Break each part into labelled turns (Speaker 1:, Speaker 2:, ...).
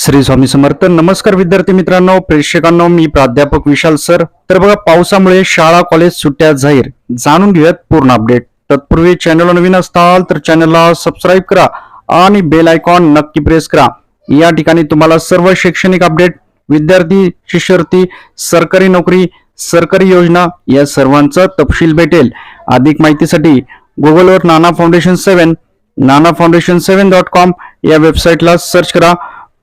Speaker 1: श्री स्वामी समर्थ. नमस्कार विद्यार्थी मित्रांनो प्रेक्षकांनो मी प्राध्यापक विशाल सर. तर बघा पावसामुळे शाळा कॉलेज सुट्ट्या जाहीर. जाणून घेऊयात पूर्ण अपडेट तत्पूर्वी चॅनलला नवीन असताल तर चॅनलला सबस्क्राईब करा आणि बेल आयकॉन नक्की प्रेस करा. या ठिकाणी तुम्हाला सर्व शैक्षणिक अपडेट विद्यार्थी शिष्यवृत्ती सरकारी नोकरी सरकारी योजना या सर्वांचा तपशील भेटेल. अधिक माहितीसाठी गुगलवर Nana foundation seven Nana foundation seven dot com या वेबसाईटला सर्च करा.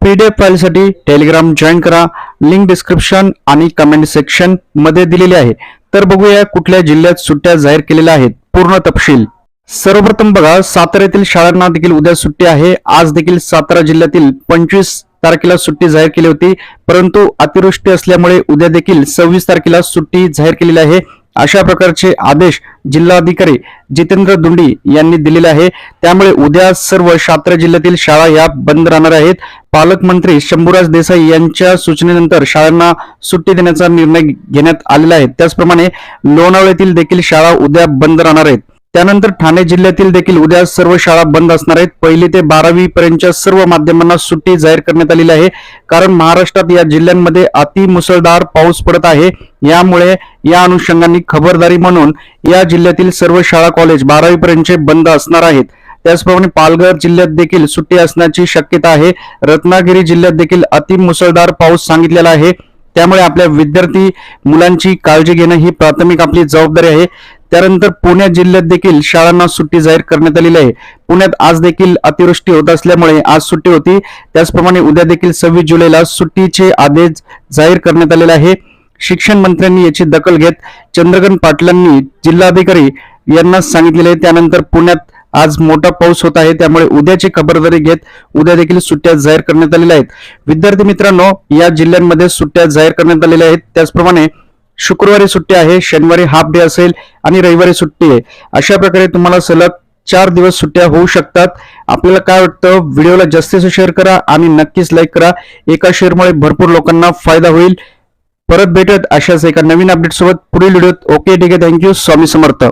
Speaker 1: पीडीएफ फाईलसाठी टेलिग्राम जॉईन करा. लिंक डिस्क्रिप्शन आणि कमेंट सेक्शनमध्ये दिलेली आहे. तर बघूया कुठल्या जिल्ह्यात सुट्ट्या जाहीर केलेल्या आहेत. पूर्ण तपशील. सर्वप्रथम बघा सातारा येथील शाळांना देखील उद्या सुट्टी आहे. आज देखील सातारा जिल्ह्यातील पंचवीस तारखेला सुट्टी जाहीर केली होती. परंतु अतिवृष्टी असल्यामुळे उद्या देखील सव्वीस तारखेला सुट्टी जाहीर केलेली आहे. अशा प्रकारचे आदेश जिल्हाधिकारी जितेंद्र दुंडी यांनी दिलेले आहे. त्यामुळे उद्या सर्व शात्र जिल्ह्यातील शाळा या बंद राहणार आहेत. पालकमंत्री शंभूराज देसाई यांच्या सूचनेनंतर शाळांना सुट्टी देण्याचा निर्णय घेण्यात आलेला आहे. त्याचप्रमाणे लोणावळ्यातील देखील शाळा उद्या बंद राहणार आहेत. त्यानंतर ठाणे जिल्ह्यातील देखील उद्या सर्व शाळा बंद असणार आहेत. पहिली ते बारावी पर्यंतच्या सर्व माध्यमांना सुट्टी जाहीर करण्यात आलेली आहे. कारण महाराष्ट्रात या जिल्ह्यांमध्ये अति मुसळधार पाऊस पडत आहे. यामुळे या अनुषंगाने खबरदारी म्हणून या जिल्ह्यातील सर्व शाळा कॉलेज बारावीपर्यंतचे बंद असणार आहेत. त्याचप्रमाणे पालघर जिल्ह्यात देखील सुट्टी असण्याची शक्यता आहे. रत्नागिरी जिल्ह्यात देखील अति मुसळधार पाऊस सांगितलेला आहे. त्यामुळे आपल्या विद्यार्थी मुलांची काळजी घेणं ही प्राथमिक आपली जबाबदारी आहे. त्यानंतर पुणे जिल्ह्यात देखील शाळांना सुट्टी जाहीर करण्यात आलेली आहे. पुण्यात आज देखील अतिवृष्टी होत असल्यामुळे आज सुट्टी होती. त्याचप्रमाणे उद्या देखील सव्वीस जुलैला सुट्टीचे आदेश जाहीर करण्यात आलेले आहे. शिक्षण मंत्र्यांनी याची दखल घेत चंद्रकांत पाटलांनी जिल्हाधिकारी यांना सांगितलेले आहे. त्यानंतर पुण्यात आज मोठा पाऊस होत आहे. त्यामुळे उद्याची खबरदारी घेत उद्या देखील सुट्ट्या जाहीर करण्यात आलेल्या आहेत. विद्यार्थी मित्रांनो या जिल्ह्यांमध्ये सुट्ट्या जाहीर करण्यात आलेल्या आहेत. त्याचप्रमाणे शुक्रवारी सुट्टी आहे शनिवारी हाफ डे असेल आणि रविवारी सुट्टी आहे. अशा प्रकारे तुम्हाला सलग चार दिवस सुट्ट्या होऊ शकतात. आपल्याला काय वाटतं? व्हिडिओला जास्तीत शेअर करा आणि नक्कीच लाईक करा. एका शेअरमुळे भरपूर लोकांना फायदा होईल. परत भेटत अशाच एका नवीन अपडेट सोबत. पुढील व्हिडिओत ओके ठीक आहे. Thank you Swami Samarth.